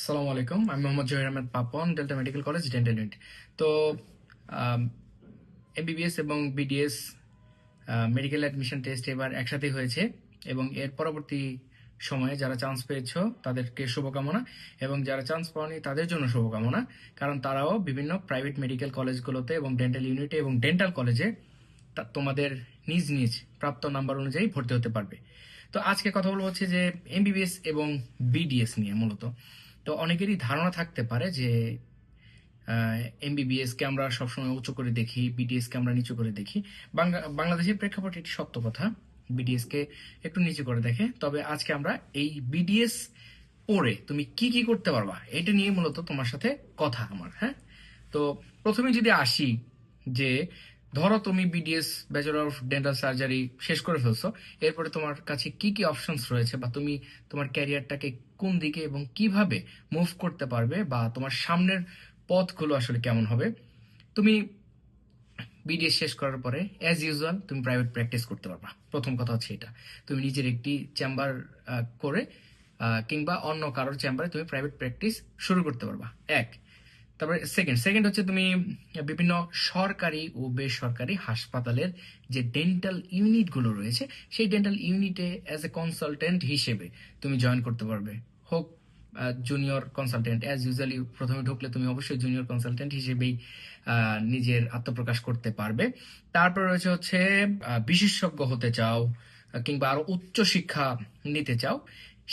আসসালামু আলাইকুম, আমি Mohammad Zahir Ahmed Papon, delta medical college, dental unit. তো এমবিবিএস এবং বিডিএস মেডিকেল অ্যাডমিশন টেস্ট এবার একসাথে হয়েছে এবং এর পরবর্তী সময়ে যারা চান্স পেয়েছ, তাদেরকে শুভকামনা এবং যারা চান্স পাওনি, তাদের জন্য শুভকামনা। কারণ তারাও বিভিন্ন প্রাইভেট মেডিকেল কলেজগুলোতে এবং ডেন্টাল ইউনিটে এবং ডেন্টাল কলেজে তোমাদের নিজ নিজ প্রাপ্ত নাম্বার অনুযায়ী ভর্তি হতে পারবে। তো আজকে কথা বলব হচ্ছে যে এমবিবিএস এবং বিডিএস নিয়ে মূলত। তো অনেকেরই ধারণা থাকতে পারে যে এমবিবিএস কে আমরা সবসময় উঁচু করে দেখি বিডিএস কে আমরা নিচু করে দেখি। বাংলা- বাংলাদেশের প্রেক্ষাপটে এটি সত্য কথা বিডিএস কে একটু নিচু করে দেখে। তবে আজকে আমরা এই বিডিএস পড়ে তুমি কি কি করতে পারবা, এটা নিয়ে মূলত তোমার সাথে কথা আমার হ্যাঁ? তো প্রথমে যদি আসি যে ধরো তুমি BDS bachelor of dental surgery শেষ করে ফেলছো, এরপরে তোমার কাছে কি কি অপশনস রয়েছে বা তুমি তোমার ক্যারিয়ারটাকে কোন দিকে এবং কীভাবে মুভ করতে পারবে বা তোমার সামনের পথগুলো আসলে কেমন হবে? তুমি বিডিএস শেষ করার পরে অ্যাজ ইউজুয়াল তুমি প্রাইভেট প্র্যাকটিস করতে পারবা। প্রথম কথা হচ্ছে এটা। তুমি নিজের একটি চেম্বার করে কিংবা অন্য কারোর চেম্বারে তুমি প্রাইভেট প্র্যাকটিস শুরু করতে পারবা। এক তারপরে সেকেন্ড সেকেন্ড হচ্ছে তুমি বিভিন্ন সরকারি ও বেসরকারি হাসপাতালের যে ডেন্টাল ইউনিটগুলো রয়েছে, সেই ডেন্টাল ইউনিটে অ্যাজ এ কনসালটেন্ট হিসেবে তুমি জয়েন করতে পারবে। হোক জুনিয়র কনসালটেন্ট অ্যাজ ইউজুয়ালি প্রথমে ঢুকলে তুমি অবশ্যই জুনিয়র কনসালটেন্ট হিসেবেই নিজের আত্মপ্রকাশ করতে পারবে। তারপর রয়েছে হচ্ছে বিশেষজ্ঞ হতে চাও কিংবা আরও উচ্চ শিক্ষা নিতে চাও,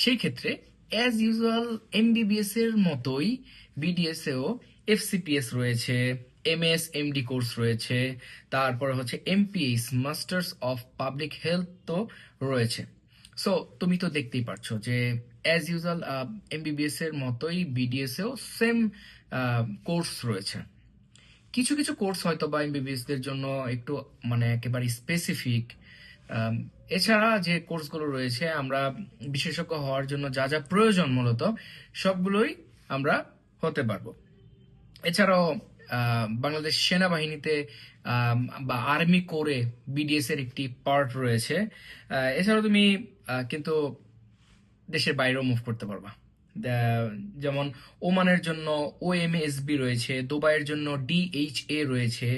সেই ক্ষেত্রে অ্যাজ ইউজুয়াল এমবিবিএস এর মতোই বিডিএস এও এফসিপিএস রয়েছে এম এমএস এমডি কোর্স রয়েছে, তারপরে হচ্ছে MPS masters of public health তো রয়েছে। সো তুমি তো দেখতেই পারছ যে অ্যাজ ইউজুয়াল এমবিবিএস এর মতোই বিডিএস এও সেম কোর্স রয়েছে। কিছু কিছু কোর্স হয়তো বা এমবিবিএস দের জন্য একটু মানে একেবারে স্পেসিফিক এছাড়া যে কোর্সগুলো রয়েছে, আমরা বিশেষজ্ঞ হওয়ার জন্য যা যা প্রয়োজন মূলত, সবগুলোই আমরা হতে পারব। এছাড়াও বাংলাদেশ সেনাবাহিনীতে বা আর্মি কোরে বিডিএস এর একটি পার্ট রয়েছে। এছাড়াও তুমি কিন্তু দেশের বাইরেও মুভ করতে পারবা। যেমন ওমানের জন্য ওএমএসবি রয়েছে, দুবাইয়ের জন্য ডিএইচএ রয়েছে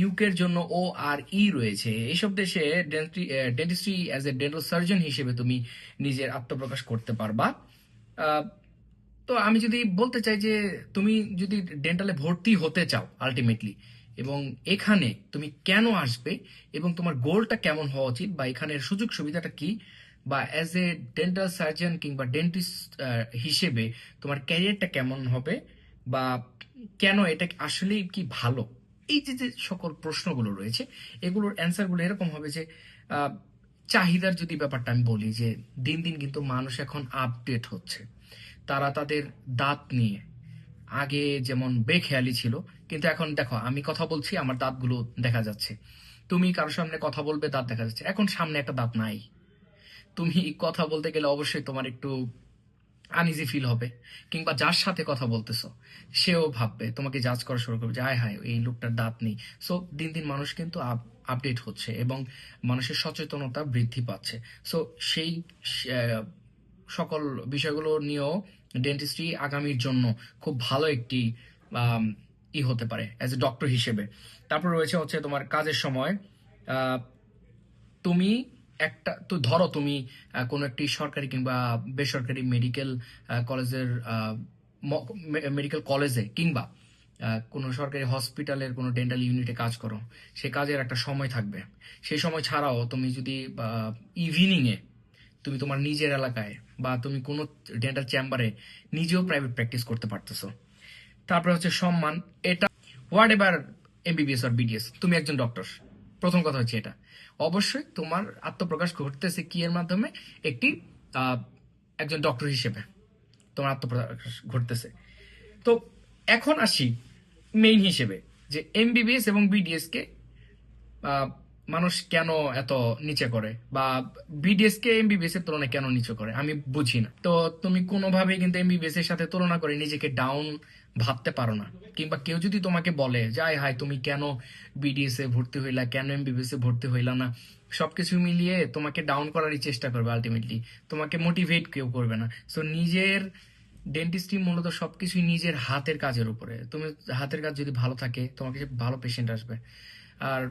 ইউকের জন্য ও আর ই রয়েছে। এইসব দেশে dentistry as a dental surgeon হিসেবে তুমি নিজের আত্মপ্রকাশ করতে পারবা। তো আমি যদি বলতে চাই যে তুমি যদি ডেন্টালে ভর্তি হতে চাও আলটিমেটলি এবং এখানে তুমি কেন আসবে এবং তোমার গোলটা কেমন হওয়া উচিত বা এখানের সুযোগ সুবিধাটা কি, বা অ্যাজ এ ডেন্টাল সার্জন কিংবা ডেন্টিস্ট হিসেবে তোমার ক্যারিয়ারটা কেমন হবে বা কেন এটা আসলেই কি ভালো? এই যে যে সকল প্রশ্নগুলো রয়েছে, এগুলোর অ্যান্সারগুলো এরকম হবে যে চাহিদার যদি ব্যাপারটা আমি বলি যে দিন দিন কিন্তু মানুষ এখন আপডেট হচ্ছে। তারা তাদের দাঁত নিয়ে। আগে যেমন বেখেয়ালি ছিল, কিন্তু এখন দেখো, আমি কথা বলছি, আমার দাঁতগুলো দেখা যাচ্ছে। তুমি কারোর সামনে কথা বলবে, দাঁত দেখা যাচ্ছে। এখন সামনে একটা দাঁত নাই। তুমি কথা বলতে গেলে অবশ্যই তোমার একটু আনইজি ফিল হবে, কিংবা যার সাথে কথা বলতেছো, সেও ভাববে, তোমাকে জাজ করা শুরু করবে যে হায়, এই লোকটার দাঁত নেই। সো দিন দিন মানুষ কিন্তু আপডেট হচ্ছে এবং মানুষের সচেতনতা বৃদ্ধি পাচ্ছে। সো সেই সকল বিষয়গুলো নিয়েও ডেন্টিস্ট্রি আগামীর জন্য খুব ভালো একটি ই হতে পারে অ্যাজ এ ডক্টর হিসেবে। তারপর রয়েছে হচ্ছে তোমার কাজের সময়। তুমি একটা, তো ধরো তুমি কোনো একটি সরকারি কিংবা বেসরকারি মেডিকেল কলেজের মেডিকেল কলেজে কিংবা কোনো সরকারি হসপিটালের কোনো ডেন্টাল ইউনিটে কাজ করো, সে কাজের একটা সময় থাকবে। সেই সময় ছাড়াও তুমি যদি ইভিনিং এ তুমি তোমার নিজের এলাকায় বা তুমি কোনো ডেন্টাল চেম্বারে নিজেও প্রাইভেট প্র্যাকটিস করতে পারতেছো। তারপরে হচ্ছে সম্মান এটা হোয়াট এভার এমবিবিএস আর বিডিএস তুমি একজন ডক্টর প্রথম কথা হচ্ছে এটা। অবশ্যই তোমার আত্মপ্রকাশ ঘটতেছে কি এর মাধ্যমে? একটি একজন ডক্টর হিসেবে তোমার আত্মপ্রকাশ ঘটতেছে। তো এখন আসি মেইন হিসেবে যে এমবিবিএস এবং বিডিএস কে আহ, মানুষ কেন এত নিচে করে? বা বিডিএস কে এমবিবিএস এর তুলনায় কেন নিচে করে? আমি বুঝি না। তো তুমি কোনোভাবেই কিন্তু এমবিবিএস এর সাথে তুলনা করে নিজেকে ডাউন ভাবতে পারো না। কিংবা কেউ যদি তোমাকে বলে যাই হাই তুমি কেন বিডিএস এ ভর্তি হইলা? কেন এমবিবিএস এ ভর্তি হইলা না? সবকিছু মিলিয়ে তোমাকে ডাউন করারই চেষ্টা করবে আলটিমেটলি তোমাকে মোটিভেট কেউ করবে না। সো নিজের ডেন্টিস্ট্রি মূলত সবকিছুই নিজের হাতের কাজের উপরে। তুমি হাতের কাজ যদি ভালো থাকে, তোমাকে ভালো পেশেন্ট আসবে। আর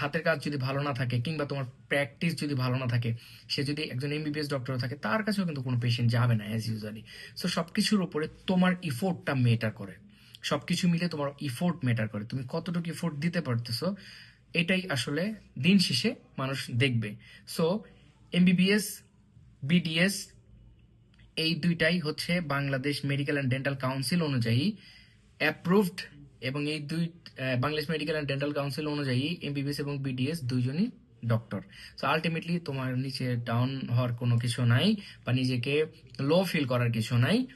হাতের কাজ যদি ভালো না থাকে কিংবা তোমার প্র্যাকটিস যদি ভালো না থাকে, সে যদি একজন এমবিবিএস ডক্টর থাকে, তার কাছেও কিন্তু কোনো পেশেন্ট যাবে না অ্যাজ ইউজুয়ালি সো সব কিছুর উপরে তোমার ইফোর্টটা মেটার করে। সব কিছু মিলে তোমার ইফোর্ট মেটার করে। তুমি কতটুকু ইফোর্ট দিতে পারতেছো, এটাই আসলে দিন শেষে মানুষ দেখবে। সো এমবিবিএস বিডিএস এই দুইটাই হচ্ছে Bangladesh medical and dental council অনুযায়ী অ্যাপ্রুভড এবং এই দুই Bangladesh medical and dental council অনুযায়ী এমবিবিএস এবং বিডিএস দুইজনই ডক্টর। সো আলটিমেটলি তোমার নিচে ডাউন হওয়ার কোনো কিছু নাই বা নিজেকে লো ফিল করার কিছু নাই।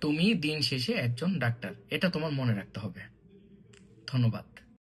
তুমি দিন শেষে একজন ডাক্তার। এটা তোমার মনে রাখতে হবে। ধন্যবাদ।